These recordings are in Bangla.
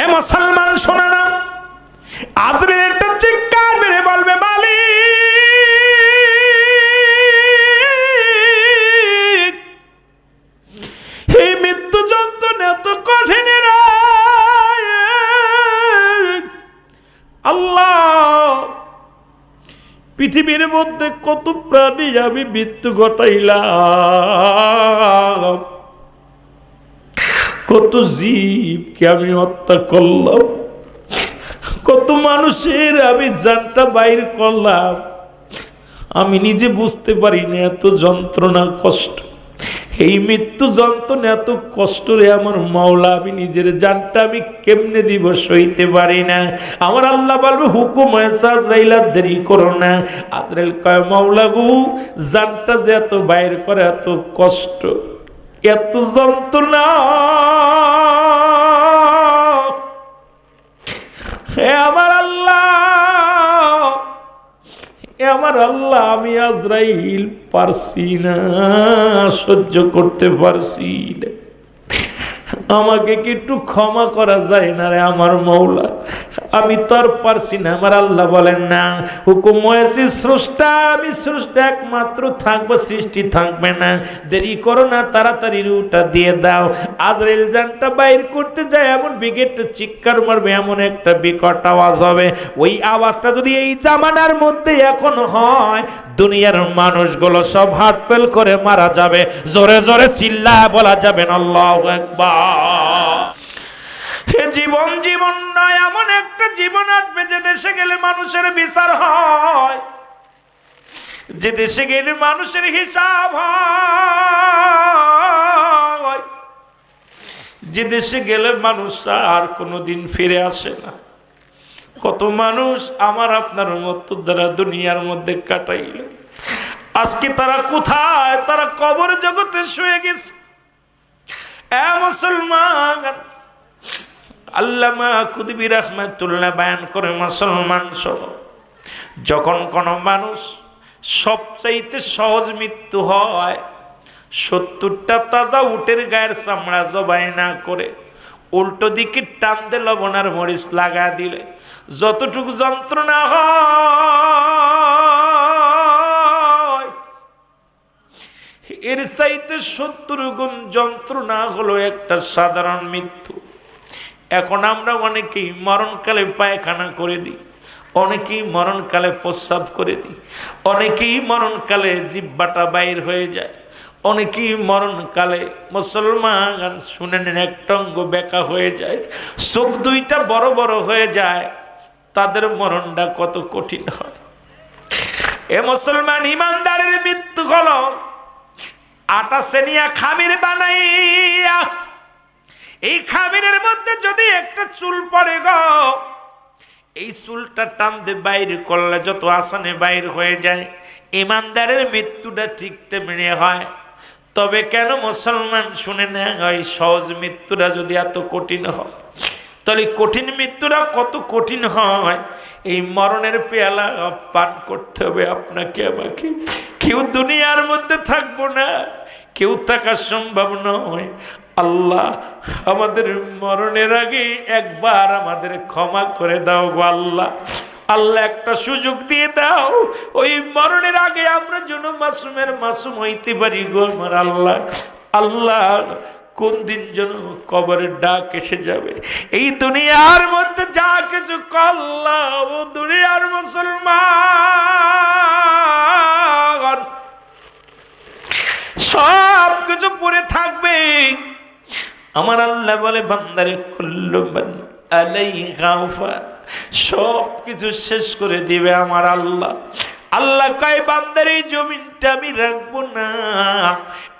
এ মুসলমান শোনে না আজরের একটা চিৎকার মেরে বলবে, মালিক এই মৃত্যু যন্ত্রণা এত কঠিন। আল্লাহ, পৃথিবীর মধ্যে কত প্রাণী আমি মৃত্যু ঘটাইলাম কত জীবকে আমি হত্যা করলাম। কত মানুষের আমি জানটা বাইর করলাম। আমি নিজে বুঝতে পারি না এত যন্ত্রণা, কষ্ট। এই মৃত্যু যন্ত্রণা, এত কষ্ট রে আমার মাওলা, আমি নিজের জানটা আমি কেমনে দিব সইতে পারি না। আমার আল্লাহ বলবে, হুকুম দেরি করো না। আদরেল কয়, মাওলা গু, জানটা যে এত বাইর করে, এত কষ্ট। এত যন্ত্রণা। আমার আল্লাহ আমার আল্লাহ আমি আজরাইল পারছি না সহ্য করতে পারছি না। আমাকে কি একটু ক্ষমা করা যায় না রে আমার মৌলা? আমি তো আর পারছি না। আমার আল্লাহ বলেন, না, হুকুম হয়েছে স্রষ্টা। আমি স্রষ্টা একমাত্র থাকব, সৃষ্টি থাকবে না। দেরি করো না, তাড়াতাড়ি রুটা দিয়ে দাও। আদরেল জানটা বাইর করতে যায়, এমন বিকেটটা চিৎকার মারবে, এমন একটা বিকট আওয়াজ হবে। ওই আওয়াজটা যদি এই জামানার মধ্যে এখন হয়, দুনিয়ার মানুষগুলো সব হাট পেল করে মারা যাবে। জোরে জোরে চিল্লা বলা যাবে না, আল্লাহ একবার জীবন জীবন নয়, এমন একটা জীবন আসবে যে দেশে গেলে মানুষের বিচার হয়। যে দেশে গেলে মানুষের হিসাব হয়। যে দেশে গেলে মানুষ আর কোনোদিন ফিরে আসে না। কত মানুষ আমার আপনার মতো দ্বারা দুনিয়ার মধ্যে কাটাইল আজকে তারা কোথায়? তারা কবর জগতে শুয়ে গেছে। মুসলমান, আল্লামা কুদবি রহমাতুল্লাহ বায়ান করে মুসলমান সব যখন কোনো মানুষ সবচাইতে সহজ মৃত্যু হয়, সত্তরটা তাজা উটের গায়ের চামড়া জবাই না করে উল্টো দিকে টানতে লবণার মরিচ লাগা দিলে যতটুকু যন্ত্রণা হয় এর চাইতে সত্তর গুণ যন্ত্রণা হলো একটা সাধারণ মৃত্যু। এখন আমরা অনেকেই মরণকালে পায়খানা করে দিই, অনেকেই মরণকালে প্রস্রাব করে দিই, অনেকেই মরণকালে জিব্বাটা বাইর হয়ে যায়, অনেকেই মরণকালে মুসলমান শুনে নেন একটঙ্গ বেকা হয়ে যায়, চোখ দুইটা বড় বড় হয়ে যায়, তাদের মরণটা কত কঠিন হয়। এ মুসলমান ইমানদারের মৃত্যু হলো আটা সেনিয়া খামির বানাইয়া, এই খামিরের মধ্যে যদি একটা চুল পড়ে গো, এই চুলটা টানতে বাইর করলে যত আসানে বাইর হয়ে যায়, ইমানদারের মৃত্যুটা ঠিক তেমনি হয়। তবে কেন মুসলমান শুনে না ওই সহজ মৃত্যুটা যদি এত কঠিন হয়? তাহলে কঠিন মৃত্যুটা কত কঠিন হয়? এই মরণের পেয়ালা পান করতে হবে আপনাকে, আমাকে। কেউ দুনিয়ার মধ্যে থাকব না, কেউ থাকা সম্ভব নয়। আল্লাহ, আমাদের মরণের আগে একবার আমাদের ক্ষমা করে দাও গো আল্লাহ। আল্লাহ একটা সুযোগ দিয়ে দাও, ওই মরণের আগে আমরা যেন মাসুমের মাসুম হইতে পারি গো আমার আল্লাহ। আল্লাহ কোন দিন যেন কবরের ডাক এসে যাবে? এই দুনিয়ার মধ্যে যা কিছু কল্লা ও দুনিয়ার মুসলমান। সব কিছু পরে থাকবে। আমার আল্লাহ বলে, বান্দারে কুল্লুবান আলাই গাফার সব কিছু শেষ করে দিবে আমার আল্লাহ। আল্লাহ কয়, বান্দার এই জমিনটা আমি রাখব না।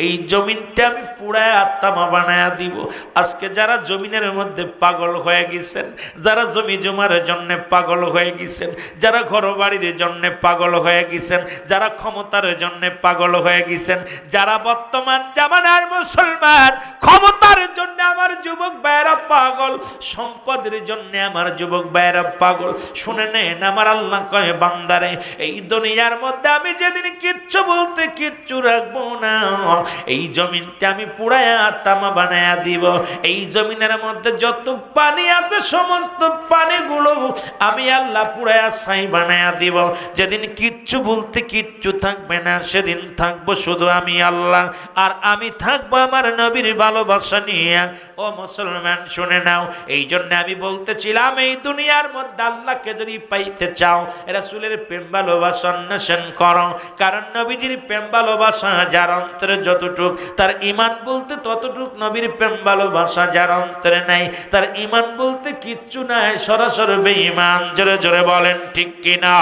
এই জমিনটা আমি পুরায় আত্মা বানায়া দিব। আজকে যারা জমিনের মধ্যে পাগল হয়ে গেছেন, যারা জমি জমার জন্য পাগল হয়ে গেছেন, যারা ঘর বাড়ির জন্য পাগল হয়ে গেছেন, যারা ক্ষমতার জন্য পাগল হয়ে গেছেন, যারা বর্তমান জামানার মুসলমান, ক্ষমতার জন্য আমার যুবক ভাইয়েরা পাগল, সম্পদের জন্য আমার যুবক ভাইয়েরা পাগল। শুনে নেন আমার আল্লাহ কয়ে, বান্দারে, এই দুনিয়ার মধ্যে আমি যেদিন কিচ্ছু বলতে কিচ্ছু রাখব না। এই জমিনটা আমি পুরায়া তামা বানায়া দিব। এই জমিনের মধ্যে যত পানি আছে, সমস্ত পানিগুলো আমি আল্লাহ পুরায়া ছাই বানায়া দিব। যেদিন কিচ্ছু বলতে কিচ্ছু থাকবে না, সেদিন থাকব শুধু আমি আল্লাহ। আর আমি থাকব আমার নবীর ভালোবাসা নিয়ে। ও মুসলমান, শুনে নাও। এই জন্য আমি বলতেছিলাম, এই দুনিয়ার মধ্যে আল্লাহকে যদি পাইতে চাও, রাসূলের প্রেম ভালোবাসা অন্বেষণ করো। কারণ নবীজির প্রেম ভালোবাসা যার অন্তরে যতটুক, তার ইমান বলতে ততটুক নবীর প্রেম ভালোবাসা যার অন্তরে নাই, তার ইমান বলতে কিচ্ছু নাই, সরাসরি বেঈমান, জোরে জোরে বলেন ঠিক কিনা?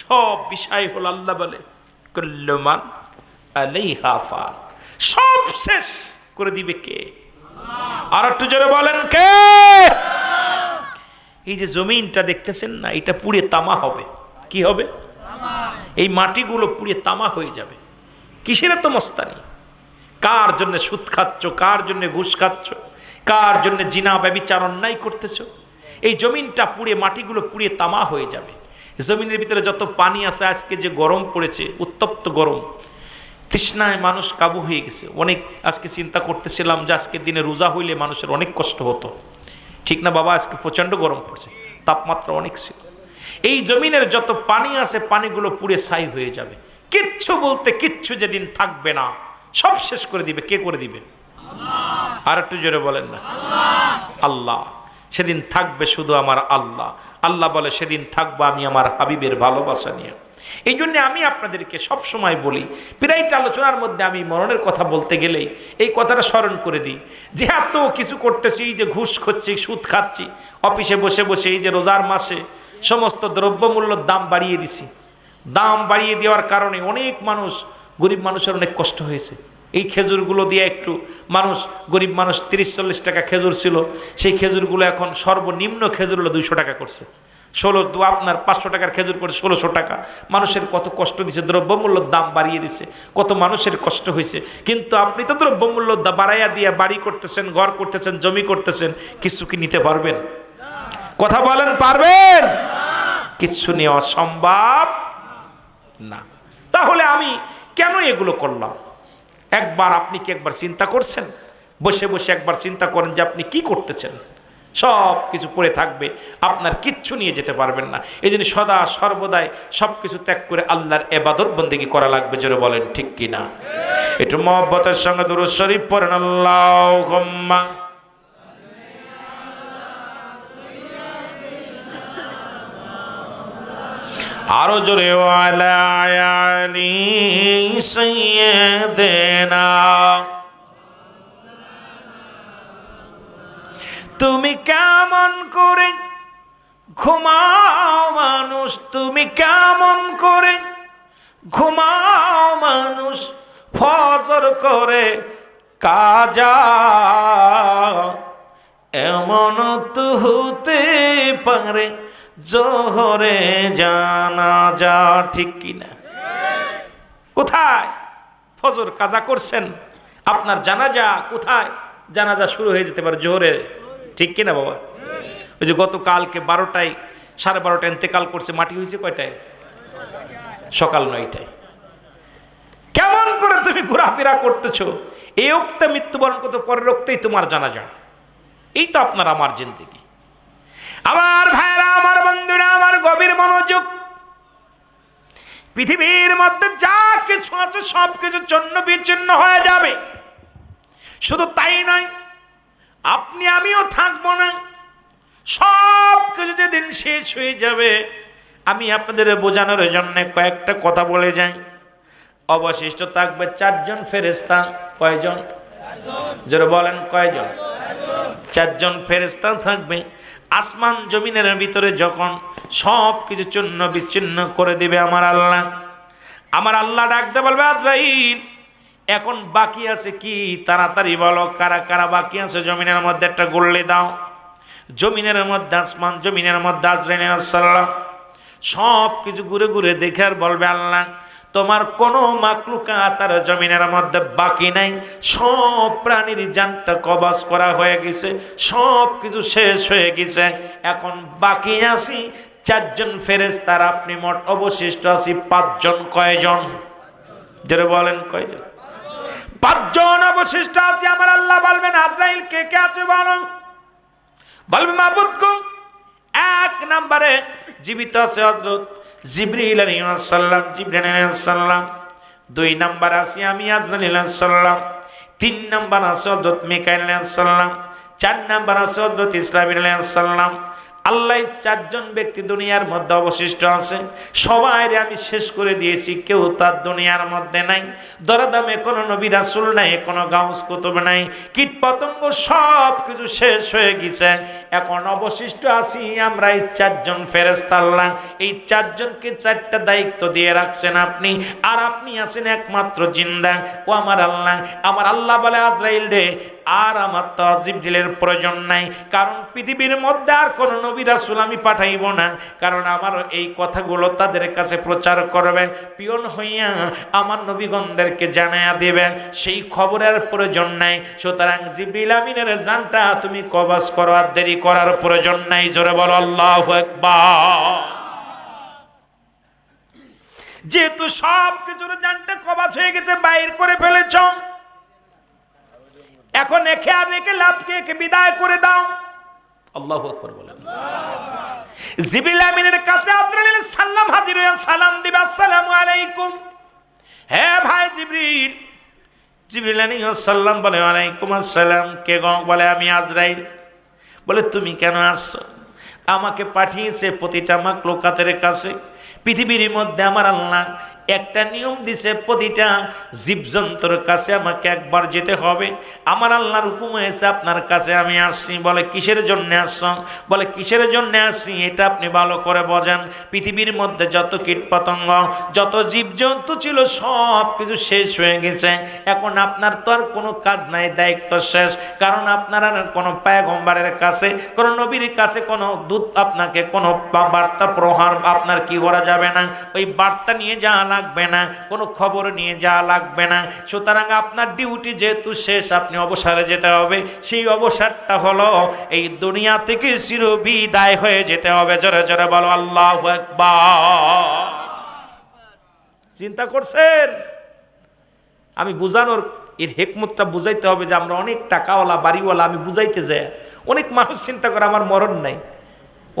সব বিষয় হল আল্লাহ বলে কুল্লুমান আলাইহা ফান সব শেষ করে দিবে কে? আর একটু জোরে বলেন কে? এই যে জমিনটা দেখতেছেন না, এটা পুড়ে তামা হবে। কি হবে? এই মাটিগুলো পুড়ে তামা হয়ে যাবে। কিসের তো মস্তানি? কার জন্য সুদ খাচ্ছ? কার জন্য ঘুষ খাচ্ছ? কার জন্য জিনা, ব্যবিচার, অন্যায় করতেছ? এই জমিনটা পুড়ে, মাটিগুলো পুড়ে তামা হয়ে যাবে। জমিনের ভিতরে যত পানি আছে, আজকে যে গরম পড়েছে, উত্তপ্ত গরম, তৃষ্ণায় মানুষ কাবু হয়ে গেছে। অনেক আজকে চিন্তা করতেছিলাম যে আজকে দিনে রোজা হইলে মানুষের অনেক কষ্ট হতো। ঠিক না বাবা? আজকে প্রচণ্ড গরম পড়ছে। তাপমাত্রা অনেক ছিল। এই জমিনের যত পানি আছে পানিগুলো পুড়ে ছাই হয়ে যাবে। কিচ্ছু বলতে কিচ্ছু যেদিন থাকবে না। সব শেষ করে দিবে। কে করে দিবে? আর একটু জোরে বলেন না। আল্লাহ। সেদিন থাকবে শুধু আমার আল্লাহ। আল্লাহ বলে সেদিন থাকব আমি আমার হাবিবের ভালোবাসা নিয়ে। এই জন্যে আমি আপনাদেরকে সব সময় বলি প্রায়টা আলোচনার মধ্যে আমি মরণের কথা বলতে গেলেই এই কথাটা স্মরণ করে দিই। যে এত কিছু করতেছি যে ঘুষ খাচ্ছি সুদ খাচ্ছি অফিসে বসে বসে এই যে রোজার মাসে সমস্ত দ্রব্যমূল্যর দাম বাড়িয়ে দিছি। দাম বাড়িয়ে দেওয়ার কারণে অনেক মানুষ গরিব মানুষের অনেক কষ্ট হয়েছে। এই খেজুরগুলো দিয়ে একটু মানুষ, গরিব মানুষ তিরিশ চল্লিশ টাকা খেজুর ছিল, সেই খেজুরগুলো এখন সর্বনিম্ন খেজুর হলো দুইশো টাকা করছে। ষোলো দু আপনার পাঁচশো টাকার খেজুর করে ষোলোশো টাকা। মানুষের কত কষ্ট দিছে দ্রব্যমূল্যর দাম বাড়িয়ে দিছে, কত মানুষের কষ্ট হয়েছে। কিন্তু আপনি তো দ্রব্যমূল্য বাড়াইয়া দিয়ে বাড়ি করতেছেন, ঘর করতেছেন, জমি করতেছেন, কিছু কি নিতে পারবেন? কথা বলেন, পারবেন? কিচ্ছু নিয়ে অসম্ভব না। তাহলে আমি কেন এগুলো করলাম? একবার আপনি কি একবার চিন্তা করছেন? বসে বসে একবার চিন্তা করেন যে আপনি কি করতেছেন? সব কিছু পড়ে থাকবে, আপনার কিচ্ছু নিয়ে যেতে পারবেন না। এই জন্য সদা সর্বদাই সব কিছু ত্যাগ করে আল্লাহর এবাদত বন্দিগি করা লাগবে, জোরে বলেন ঠিক কি না একটু মহব্বতের সঙ্গে দুরুদ শরীফ পড়েন আল্লাহ আরও জোরে ওয়ালায়ালি তুমি কেমন করে ঘুমাও মানুষ? তুমি কেমন করে ঘুমাও মানুষ? ফজর করে কাজা। এমন তো হতে পারে জোহরে জানা যা ঠিক কিনা? কোথায়? ফজর কাজা করছেন? আপনার জানাজা কোথায়? জানাজা শুরু হয়ে যেতে পারে জোহরে। ঠিক কিনা বাবা? ওই যে গতকালকে বারোটায় সাড়ে বারোটায় ইন্তেকাল করছে, মাটি হয়েছে কয়টায়? সকাল নয়টায়। কেমন করে তুমি ঘোরাফেরা করতেছ? এই অক্তে মৃত্যুবরণ করতে পরের অক্তেই তোমার জানা যায় এই তো আপনার আমার জিন্দিগি। আমার ভাইরা, আমার বন্ধুরা, আমার গভীর মনোযোগ। পৃথিবীর মধ্যে যা কিছু আছে, সব কিছু চন্ন বিচ্ছিন্ন হয়ে যাবে। শুধু তাই নয়, আপনি, আমিও থাকব না। সব কিছু যেদিন শেষ হয়ে যাবে, আমি আপনাদের বোঝানোর জন্য কয়েকটা কথা বলে যাই। অবশিষ্ট থাকবে চারজন ফেরেস্তা কয়জন? যারা বলেন, কয়জন? চারজন ফেরেস্তা থাকবে। আসমান জমিনের ভিতরে যখন সব কিছু চূন্য বিচ্ছিন্ন করে দিবে আমার আল্লাহ আমার আল্লাহ ডাকতে বলবে, আজরাইল, এখন বাকি আছে কি? তাড়াতাড়ি বলো, কারা কারা বাকি আছে? জমিনের মধ্যে একটা গড়লে দাও। জমিনের মধ্যে আসমান, জমিনের মধ্যে সাল্লাম সব কিছু ঘুরে ঘুরে দেখে আর বলবে, আল্লাহ তোমার কোনো মাকলুকা তার জমিনের মধ্যে বাকি নাই। সব প্রাণীর যানটা কবাস করা হয়ে গেছে, সব কিছু শেষ হয়ে গেছে। এখন বাকি আসি চারজন ফেরেস তার আপনি মোট অবশিষ্ট আছি পাঁচজন, কয়জন? যেটা বলেন, কয়জন? পাঁচজন অবশিষ্ট আছে, আমার আল্লাহ বলবেন, আজরাইল কে কে আছে বলো? বলবে মাহবুদ এক নম্বরে জীবিত আছে হজরত জিবরিল আলাইহিসসালাম জিবরিল আলাইহিসসালাম দুই নাম্বার আছে আমি আজরাইল আলাইহিসসালাম তিন নাম্বার আছে হজরত মিকাইল আলাইহিসসালাম চার নাম্বার আছে হজরত ইসলামিল আলাইহিসসালাম আল্লাহ চারজন ব্যক্তি দুনিয়ার মধ্যে অবশিষ্ট আছে। সবাই আমি শেষ করে দিয়েছি, কেউ তার দুনিয়ার মধ্যে নাই। দরাদামে কোনো নবী রাসুল নাই, কোনো গাউস কুতুব নাই। কীট পতঙ্গ সব কিছু শেষ হয়ে গেছে। এখন অবশিষ্ট আছি আমরা এই চারজন ফেরেস্তাল্লাহ এই চারজনকে চারটা দায়িত্ব দিয়ে রাখছেন আপনি। আর আপনি আছেন একমাত্র জিন্দা। ও আমার আল্লাহ। আমার আল্লাহ বলে, আজরাইল রে আর আমার তো জিবরিলের প্রয়োজন নাই। কারণ পৃথিবীর মধ্যে আর কোনো নবী রাসূল আমি পাঠাইব না। কারণ আমার এই কথাগুলো তাদের কাছে প্রচার করবে, পিয়ন হইয়া আমার নবীগণদেরকে জানাইয়া দেবে। সেই খবরের প্রয়োজন নাই। সুতরাং জিবরিল আমিনের জানটা তুমি কবাস করো আর দেরি করার প্রয়োজন নাই। জোরে বলো, আল্লাহু যেহেতু সব কিছুর জানটা কবাস হয়ে গেছে, বাইর করে ফেলেছ এখন একে আর রেখে লাভকে একে বিদায় করে দাও। আল্লাহ আকবর বলেন। জিবিল আমিনের কাছে আজরাইল সাল্লাম হাজির হয়ে সালাম দিবে আসসালামু আলাইকুম। হ্যাঁ ভাই জিবরিল জিবরিল আলাইহিস সালাম বলে ওয়ালাইকুম আসসালাম কে গো? বলে আমি আজরাইল। বলে তুমি কেন আসছো? আমাকে পাঠিয়েছে প্রতিটা মাকলুকাতের কাছে। পৃথিবীর মধ্যে আমার আল্লাহ একটা নিয়ম দিছে প্রতিটা জীবজন্তুর কাছে আমাকে একবার যেতে হবে। আমার আল্লাহর হুকুম হয়েছে, আপনার কাছে আমি আসছি। বলে, কিসের জন্য আসছ? বলে, কিসের জন্য আসছি? এটা আপনি ভালো করে বোঝেন। পৃথিবীর মধ্যে যত কীটপতঙ্গ, যত জীবজন্তু ছিল, সব কিছু শেষ হয়ে গেছে। এখন আপনার তো আর কোনো কাজ নাই, দায়িত্ব শেষ। কারণ আপনার আর কোনো পায়গম্বারের কাছে, কোনো নবীর কাছে কোনো দূত আপনাকে, কোনো বার্তা প্রহার আপনার কি করা যাবে না। ওই বার্তা নিয়ে যাওয়া লাগবে না, কোনো খবর নিয়ে যাওয়া লাগবে না। সুতরাং আপনার ডিউটি যেহেতু শেষ, আপনি অবসরে যেতে হবে। সেই অবসরটা হলো, এই দুনিয়া থেকে চির বিদায় হয়ে যেতে হবে। জোরে জোরে বলো, আল্লাহ চিন্তা করছেন? আমি বুঝানোর এর হেকমতটা বুঝাইতে হবে যে, আমরা অনেক টাকাওয়ালা, বাড়িওয়ালা, আমি বুঝাইতে যাই। অনেক মানুষ চিন্তা করে, আমার মরণ নাই।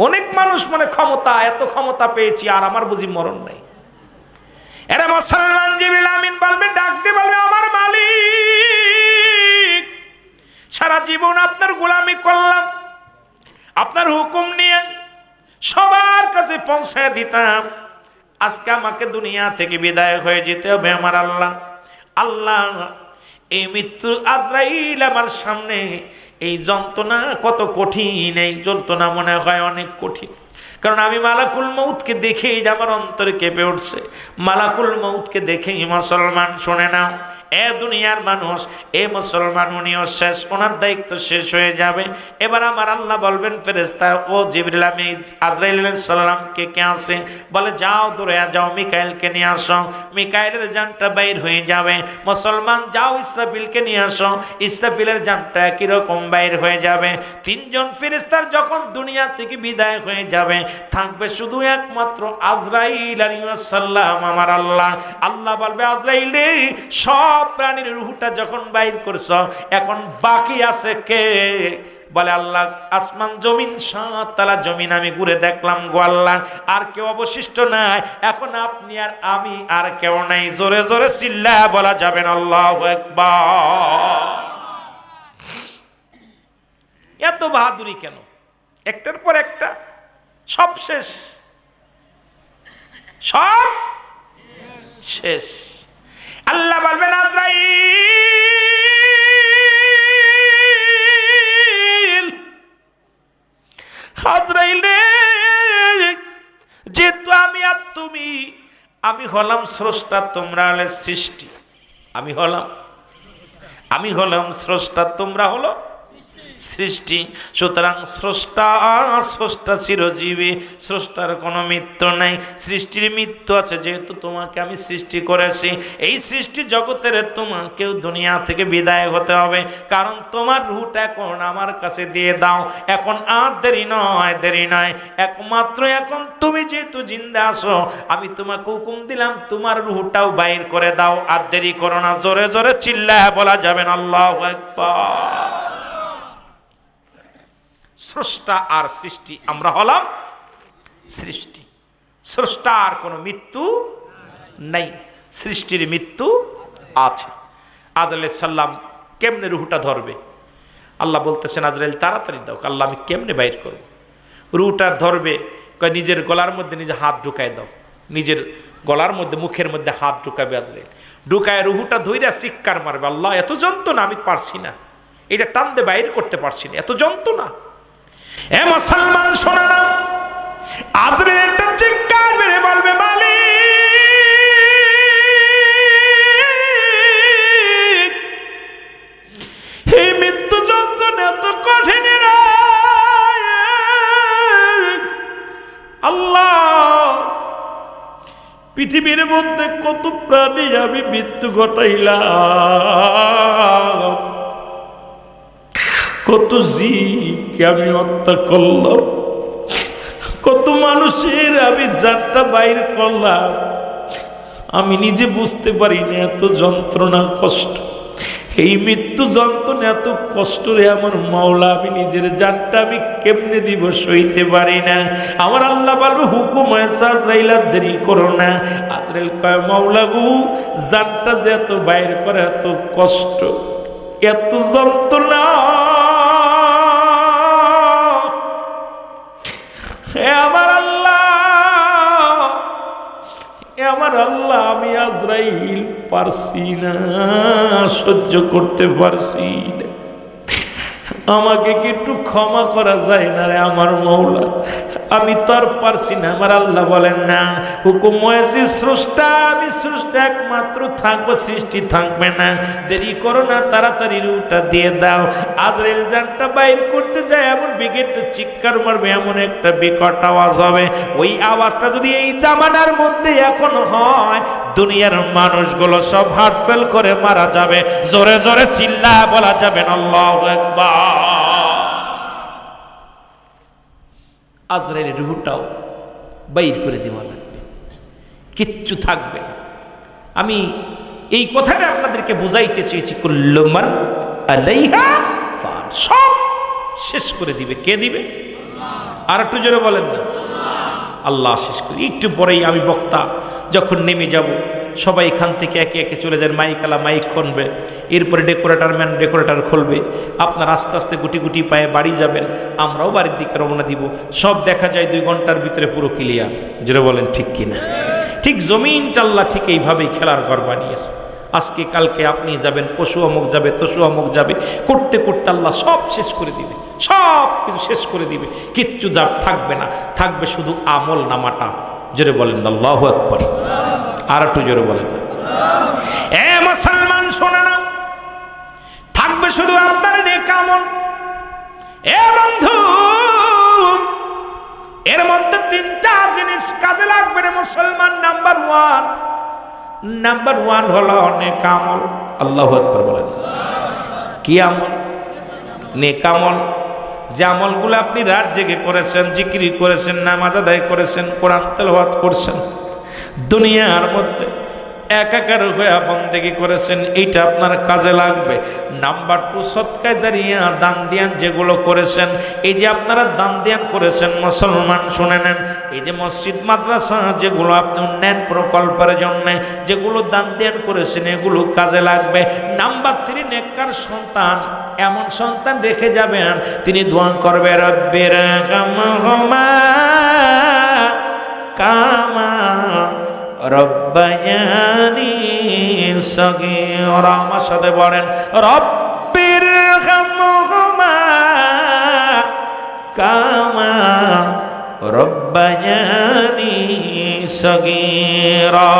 অনেক মানুষ মানে ক্ষমতা, এত ক্ষমতা পেয়েছি, আর আমার বুঝি মরণ নাই। এরা মুসলমান জিবিল আমিন বলবে ডাকতে বলবে, আমার মালিক, সারা জীবন আপনার গোলামি করলাম, আপনার হুকুম নিয়ে সবার কাছে পৌঁছায় দিতাম। আজকে আমাকে দুনিয়া থেকে বিদায় হয়ে যেতে হবে আমার আল্লাহ। আল্লাহ এই মৃত্যু আজরাইল আমার সামনে, এই যন্ত্রণা কত কঠিন, এই যন্ত্রণা মনে হয় অনেক কঠিন। কারণ আমি মালাকুল মৌতকে দেখেই আমার অন্তরে কেঁপে উঠছে। মালাকুল মৌতকে দেখেই মুসলমান শোনে নাও। এ দুনিয়ার মানুষ, এ মুসলমান, উনিও শেষ, ওনার দায়িত্ব শেষ হয়ে যাবে। এবার আমার আল্লাহ বলবেন ফেরেস্তা ও জিবরিল, আমি সাল্লামকে কে আসে বলে, যাও দূরে, যাও, মিকাইলকে নিয়ে আসো। মিকাইলের জানটা বাইর হয়ে যাবে। মুসলমান, যাও, ইসরাফিলকে নিয়ে আসো। ইসরাফিলের জানটা কীরকম বাইর হয়ে যাবে? তিনজন ফেরেস্তার যখন দুনিয়া থেকে বিদায় হয়ে যাবে, থাকবে শুধু একমাত্র আজরাইল আলাইসাল্লাম আমার আল্লাহ। আল্লাহ বলবে, আজরাইল রে সব প্রাণীর রুহটা যখন বাইর করছ, এখন বাকি আছে কে? বলে আল্লাহ, আসমান জমিন, সাত তালা জমিন আমি ঘুরে দেখলাম গো আল্লাহ, আর কেউ অবশিষ্ট নাই। এখন আপনি আর আমি আর কেউ নাই। জোরে জোরে চিল্লা বলা যাবেন আল্লাহ এত বাহাদুরি কেন? একটার পর একটা, সব শেষ। সব শেষ। আল্লাহ বলবেন, আজরাইল। আজরাইল রে, যেহেতু আমি আর তুমি, আমি হলাম স্রষ্টা, তোমরা হলে সৃষ্টি। আমি হলাম। আমি হলাম স্রষ্টা, তোমরা হলো সৃষ্টি। সুতরাং স্রষ্টা স্রষ্টা চিরজীবী। স্রষ্টার কোনো মৃত্যু নেই। সৃষ্টির মৃত্যু আছে, যেহেতু তোমাকে আমি সৃষ্টি করেছি। এই সৃষ্টি জগতের তোমাকেও দুনিয়া থেকে বিদায় হতে হবে। কারণ তোমার রুট এখন আমার কাছে দিয়ে দাও। এখন আর দেরি নয় দেরি নয়। একমাত্র এখন তুমি যেহেতু জিন্দা আসো আমি তোমাকে হুকুম দিলাম, তোমার রুহটাও বাইর করে দাও। আর দেরি করো না, জোরে জোরে চিল্লায় বলা যাবে না। আল্লাহ একবার স্রষ্টা আর সৃষ্টি, আমরা হলাম সৃষ্টি। স্রষ্টার কোনো মৃত্যু নেই, সৃষ্টির মৃত্যু আছে। আজরাইল সাল্লাম কেমনে রুহুটা ধরবে? আল্লাহ বলতেছেন, আজরাইল, তাড়াতাড়ি দাও, আল্লাহ, আমি কেমনে বাইর করব? রুহুটা ধরবে নিজের গলার মধ্যে নিজে হাত ঢুকায় দাও, নিজের গলার মধ্যে, মুখের মধ্যে হাত ঢুকাবে আজরাইল। ঢুকায় রুহুটা ধইরা চিৎকার মারবে, আল্লাহ, এত যন্ত্রণা আমি পারছি না, এটা টানতে বাইর করতে পারছি না, এত যন্ত্রণা। এ মুসলমান শোনা না। আজরের একটা চিৎকার মেরে বলবে, মালিক, এই মৃত্যু যন্ত্রণা এত কঠিন আল্লাহ, পৃথিবীর মধ্যে কত প্রাণী আমি মৃত্যু ঘটাইলাম। কত জীবকে আমি হত্যা করলাম? কত মানুষের আমি জানটা বাইর করলাম। আমি নিজে বুঝতে পারি না এত যন্ত্রণা, কষ্ট। এই মৃত্যু যন্ত্রণা, এত কষ্ট রে আমার মাওলা, আমি নিজের জানটা আমি কেমনে দিব সইতে পারি না। আমার আল্লাহ বলবে, হুকুম দেরি করো না। আদরেল কয়, মাওলা গু, জানটা যে এত বাইর করে, এত কষ্ট, এত যন্ত্রণা হে আমার আল্লাহ এ আমার আল্লাহ আমি আজরাইল পারছি না সহ্য করতে পারছি না। আমাকে কি একটু ক্ষমা করা যায় না রে আমার মৌলা? আমি তো আর পারছি না। আমার আল্লাহ বলেন, না, হুকুম হয়েছে স্রষ্টা, আমি স্রষ্টা একমাত্র থাকব, সৃষ্টি থাকবে না। দেরি করো না, তাড়াতাড়ি রুটা দিয়ে দাও। আদরেল জানটা বাইর করতে যায়, এমন বিকেটটা চিৎকার মারবে, এমন একটা বিকট আওয়াজ হবে। ওই আওয়াজটা যদি এই জামানার মধ্যে এখন হয় দুনিয়ার মানুষগুলো সব হাট ফেল করে মারা যাবে। জোরে জোরে চিল্লা বলা যাবে আজরাইলের রুহুটাও বাইর করে দেওয়া লাগবে। কিচ্ছু থাকবে না। আমি এই কথাটা আপনাদেরকে বুঝাইতে চেয়েছি কুল্লুমান সব শেষ করে দিবে। কে দিবে? আর একটু জোরে বলেন না। আল্লাহ শেষ করে একটু পরেই আমি বক্তা যখন নেমে যাব, সবাই এখান থেকে একে একে চলে যান মাইকালা মাইক খুনবে। এরপরে ডেকোরেটার ম্যান ডেকোরেটার খুলবে। আপনার আস্তে আস্তে গুটি গুটি পায়ে বাড়ি যাবেন, আমরাও বাড়ির দিকে রওনা দিব। সব দেখা যায় দুই ঘণ্টার ভিতরে পুরো ক্লিয়ার যেটা বলেন, ঠিক কিনা ঠিক জমিনটা আল্লাহ ঠিক এইভাবেই খেলার ঘর বানিয়েছে। আজকে কালকে আপনি যাবেন, পশু অমুক যাবে তসু অমুক যাবে, করতে করতে আল্লাহ সব শেষ করে দিবে। সব কিছু শেষ করে দিবে। কিচ্ছু যা থাকবে না, থাকবে শুধু আমল নামাটা। জোরে বলেন না আল্লাহ একবার আর একটু জোরে বলেন। না এ মুসলমান, শোনে না। থাকবে শুধু আপনার নেক আমল। এ বন্ধু, এর মধ্যে তিনটা জিনিস কাজে লাগবে রে মুসলমান। নাম্বার ওয়ান নাম্বার ওয়ান হলো নেক আমল। আল্লাহ একবার বলেন। কি আমল? নেক আমল। যে আমলগুলো আপনি রাত জেগে করেছেন, জিকিরি করেছেন, নামাজ আদায় করেছেন, কোরআন তেলাওয়াত করছেন, দুনিয়ার মধ্যে একাকার হয়ে বন্দেগি করেছেন, এইটা আপনার কাজে লাগবে। নাম্বার টু সৎকায় জারিয়া দান দিয়ান যেগুলো করেছেন, এই যে আপনারা দান দিয়ান করেছেন, মুসলমান শুনে নেন, এই যে মসজিদ, মাদ্রাসা, যেগুলো আপনি উন্নয়ন প্রকল্পের জন্য যেগুলো দান দিয়ান করেছেন, এগুলো কাজে লাগবে। নাম্বার থ্রি নেককার সন্তান, এমন সন্তান রেখে যাবেন, তিনি দোয়া করবে, রব্বের কামা কামা রব্বায়ানি সগীরা। আমার সাথে বলেন, রব্বির খামহুমা কামা রব্বায়ানি সগীরা।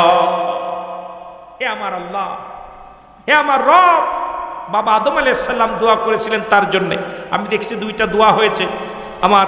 হে আমার আল্লাহ, হে আমার রব। বাবা আদম আলাইসাল্লাম দোয়া করেছিলেন তার জন্যে। আমি দেখছি দুইটা দোয়া হয়েছে। আমার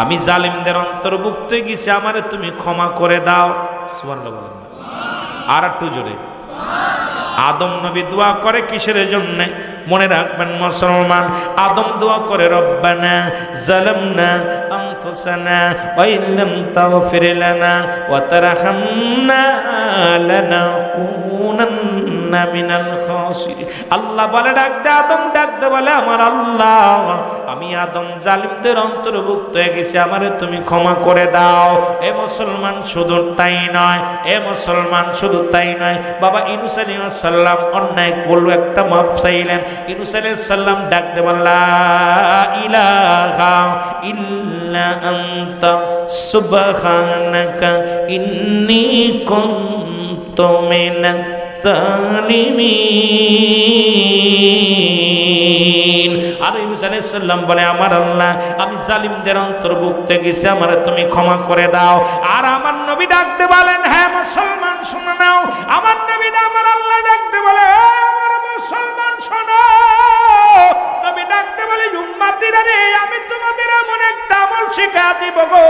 আমি জালিমদের অন্তর্ভুক্ত গেছি, আমারে তুমি ক্ষমা করে দাও। সুবহানাল্লাহ। আর একটু জোরে। আদম নবী দোয়া করে কিসের জন্য? মনে রাখবেন মুসলমান, আদম দোয়া করে রব্বানা জালামনা আনফুসানা ওয়া ইল্লাম লানাকুনান্না মিনাল খাসিরিন আল্লাহ বলে, ডাক দে আদম, ডাক দে, বলে আমার আল্লাহ, আমি আদম জালিমদের অন্তর্ভুক্ত হয়ে গেছি, আমারে তুমি ক্ষমা করে দাও। এ মুসলমান শুধু তাই নয়, এ মুসলমান শুধু তাই নয়। বাবা ইনুস সাল্লাম অন্যায় করল, একটা মাপ চাইলেন। ইনুস সাল্লাম ডাক দে বললা ইলাহা ইল্লা আনতা, সুবহানাকা ইন্নী কুনতু মিনাস সালিমিন আর আলাইহিস বলে, আমার আল্লাহ, আমি জালিমদের অন্তর্ভুক্ত গেছি, আমারে তুমি ক্ষমা করে দাও। আর আমার নবী ডাকতে বলেন হ্যাঁ মুসলমান, শুনে নাও। আমার নবী আমার আল্লাহ ডাকতে বলে আমার মুসলমান, শোনো। নবী ডাকতে বলে আমি তোমাদের এমন একটা আমল শিখা দিব গো,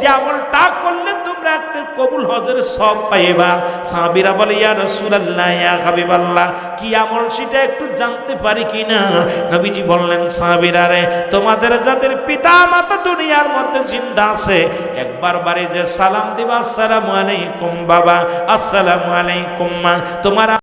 যে আমলটা করলে একটা কবুল হজের সব পাইবা। সাহাবিরা বলে, ইয়া রাসূলুল্লাহ, ইয়া হাবিবাল্লাহ, কি আমল সেটা একটু জানতে পারি কিনা নবীজি বললেন, সাহাবিরা রে, তোমাদের যাদের পিতা মাতা দুনিয়ার মধ্যে জিন্দা আছে, একবার বাড়ি যে সালাম দিবা, আসসালামু আলাইকুম বাবা, আসসালামু আলাইকুম মা, তোমার